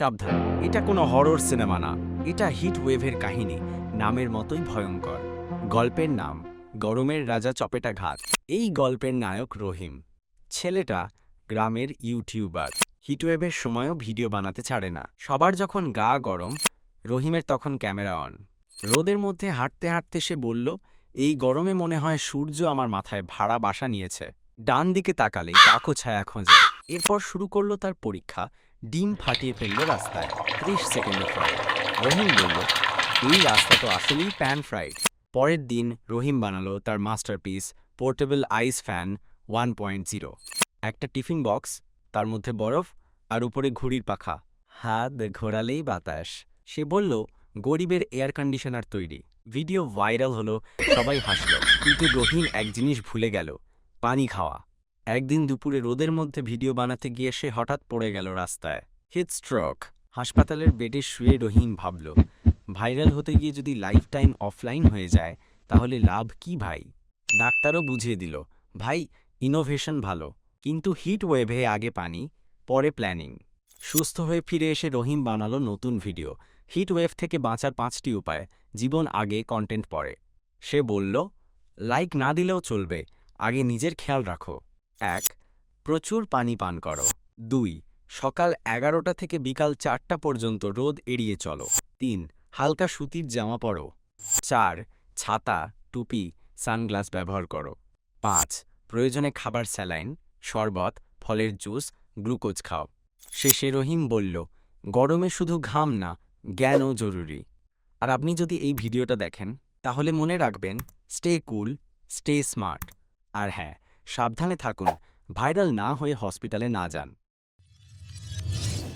সাবধান। এটা কোনো হরর সিনেমা না। এটা হিট ওয়েভের কাহিনী। নামের মতোই ভয়ঙ্কর। গল্পের নাম, গরমের রাজা চপেটা ঘাত। এই গল্পের নায়ক রহিম। ছেলেটা গ্রামের ইউটিউবার। হিটওয়েভের সময়ও ভিডিও বানাতে ছাড়ে না। সবার যখন গা গরম, রহিমের তখন ক্যামেরা অন রোদের মধ্যে হাঁটতে হাঁটতে সে বলল, এই গরমে মনে হয় সূর্য আমার মাথায় ভাড়া বাসা নিয়েছে। ডান দিকে তাকালে কাকো ছায়া খোঁজে। এরপর শুরু করল তার পরীক্ষা। ডিম ফাটিয়ে ফেলল রাস্তায়। ত্রিশ সেকেন্ডে ফ্রাই রহিম বলল, এই রাস্তা তো আসলেই প্যান ফ্রাইড পরের দিন রহিম বানালো তার masterpiece portable ice fan one point zero একটা টিফিন বক্স, তার মধ্যে বরফ আর উপরে ঘুড়ির পাখা। হাত ঘোরালেই বাতাস। সে বলল, গরিবের এয়ার কন্ডিশনার তৈরি। ভিডিও ভাইরাল হলো, সবাই হাসল। কিন্তু রহিম এক জিনিস ভুলে গেল, পানি খাওয়া। একদিন দুপুরে রোদের মধ্যে ভিডিও বানাতে গিয়ে সে হঠাৎ পড়ে গেল রাস্তায়। Heat stroke. হাসপাতালের বেডে শুয়ে রহিম ভাবল, ভাইরাল হতে গিয়ে যদি লাইফ টাইম অফলাইন হয়ে যায়, তাহলে লাভ কি ভাই? ডাক্তারও বুঝিয়ে দিল, ভাই, ইনোভেশন ভালো, কিন্তু হিট ওয়েভে আগে পানি, পরে প্ল্যানিং। সুস্থ হয়ে ফিরে এসে রহিম বানালো নতুন ভিডিও। হিট ওয়েভ থেকে বাঁচার পাঁচটি উপায়, জীবন আগে, কন্টেন্ট পরে। সে বলল, লাইক না দিলেও চলবে, আগে নিজের খেয়াল রাখো। এক, প্রচুর পানি পান করো। দুই, সকাল এগারোটা থেকে বিকাল চারটা পর্যন্ত রোদ এড়িয়ে চলো। তিন, হালকা সুতির জামা পরো। চার, ছাতা, টুপি, সানগ্লাস ব্যবহার করো। পাঁচ, প্রয়োজনে খাবার স্যালাইন, শরবত, ফলের জুস, গ্লুকোজ খাও। শেষে রহিম বলল, গরমে শুধু ঘাম না, জ্ঞানও জরুরি। আর আপনি যদি এই ভিডিওটা দেখেন, তাহলে মনে রাখবেন, স্টে কুল, স্টে স্মার্ট। আর হ্যাঁ সাবধানে থাকুন ভাইরাল না হয়ে হসপিটালে না যান।